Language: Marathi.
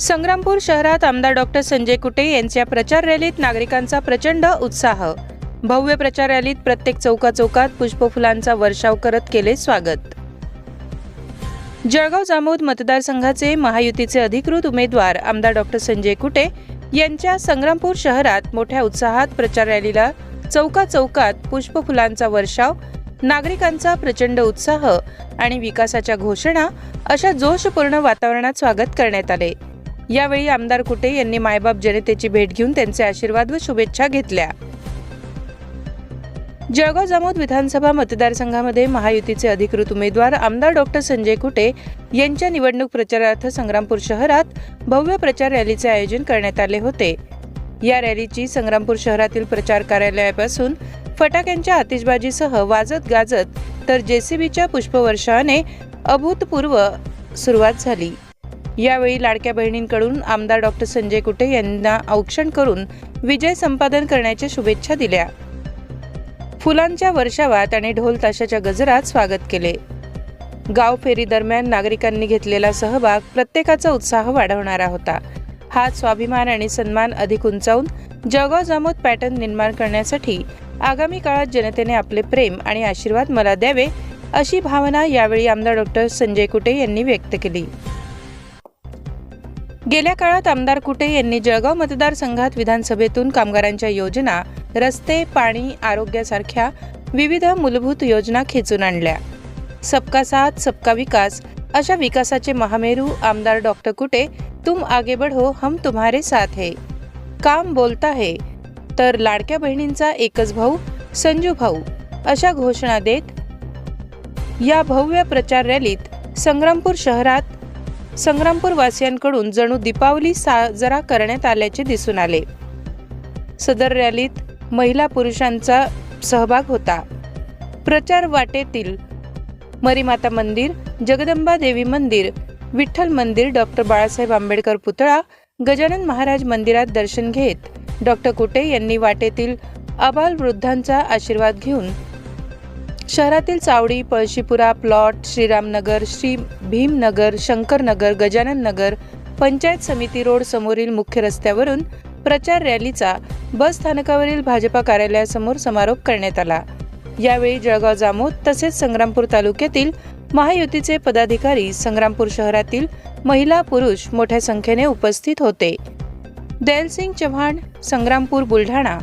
संग्रामपूर शहरात आमदार डॉक्टर संजय कुटे यांच्या प्रचार रॅलीत नागरिकांचा प्रचंड उत्साह. भव्य प्रचार रॅलीत प्रत्येक चौका चौकात पुष्पफुलांचा वर्षाव करत केले स्वागत. जळगाव जामोद मतदारसंघाचे महायुतीचे अधिकृत उमेदवार आमदार डॉक्टर संजय कुटे यांच्या संग्रामपूर शहरात मोठ्या उत्साहात प्रचार रॅलीला चौका चौकात पुष्पफुलांचा वर्षाव नागरिकांचा प्रचंड उत्साह आणि विकासाच्या घोषणा अशा जोशपूर्ण वातावरणात स्वागत करण्यात आले. यावेळी आमदार कुटे यांनी मायबाप जनतेची भेट घेऊन त्यांचे आशीर्वाद व शुभेच्छा घेतल्या. जळगाव जामोद विधानसभा मतदारसंघामध्ये महायुतीचे अधिकृत उमेदवार आमदार डॉक्टर संजय कुटे यांच्या निवडणूक प्रचारार्थ संग्रामपूर शहरात भव्य प्रचार रॅलीचे आयोजन करण्यात आले होते. या रॅलीची संग्रामपूर शहरातील प्रचार कार्यालयापासून फटाक्यांच्या आतिषबाजीसह वाजत गाजत तर जेसीबीच्या पुष्पवर्षाने अभूतपूर्व सुरुवात झाली. यावेळी लाडक्या बहिणींकडून आमदार डॉक्टर संजय कुटे यांना औक्षण करून विजय संपादन करण्याच्या शुभेच्छा दिल्या. फुलांच्या वर्षावात आणि ढोल ताशाच्या गजरात स्वागत केले. गाव फेरीदरम्यान नागरिकांनी घेतलेला सहभाग प्रत्येकाचा उत्साह वाढवणारा होता. हाच स्वाभिमान आणि सन्मान अधिक उंचावून जळगाव जामोद पॅटर्न निर्माण करण्यासाठी आगामी काळात जनतेने आपले प्रेम आणि आशीर्वाद मला द्यावे अशी भावना यावेळी आमदार डॉक्टर संजय कुटे यांनी व्यक्त केली. गेल्या काळात आमदार कुटे यांनी जळगाव मतदारसंघात विधानसभेतून कामगारांच्या योजना रस्ते पाणी आरोग्यासारख्या विविध मूलभूत योजना खेचून आणल्या. सबका साथ सबका विकास अशा विकासाचे महामेरू आमदार डॉक्टर कुटे तुम आगे बढ़ो हम तुम्हारे साथ है. काम बोलता है तर लाडक्या बहिणींचा एकच भाऊ संजू भाऊ अशा घोषणा देत या भव्य प्रचार रॅलीत संग्रामपूर शहरात संग्रामपूर वासियांकडून जणू दीपावली साजरा करण्यात आल्याचे दिसून आले. सदर रॅलीत महिला पुरुषांचा सहभाग होता. प्रचार वाटेतील मरीमाता मंदिर जगदंबा देवी मंदिर विठ्ठल मंदिर डॉक्टर बाळासाहेब आंबेडकर पुतळा गजानन महाराज मंदिरात दर्शन घेत डॉक्टर कुटे यांनी वाटेतील अबाल वृद्धांचा आशीर्वाद घेऊन शहरातील चावडी पळशीपुरा प्लॉट श्रीरामनगर श्री भीमनगर शंकरनगर गजानन नगर पंचायत समिती रोड समोरील मुख्य रस्त्यावरून प्रचार रॅलीचा बस स्थानकावरील भाजपा कार्यालयासमोर समारोप करण्यात आला. यावेळी जळगाव जामोद तसेच संग्रामपूर तालुक्यातील महायुतीचे पदाधिकारी संग्रामपूर शहरातील महिला पुरुष मोठ्या संख्येने उपस्थित होते. दयालसिंग चव्हाण संग्रामपूर बुलढाणा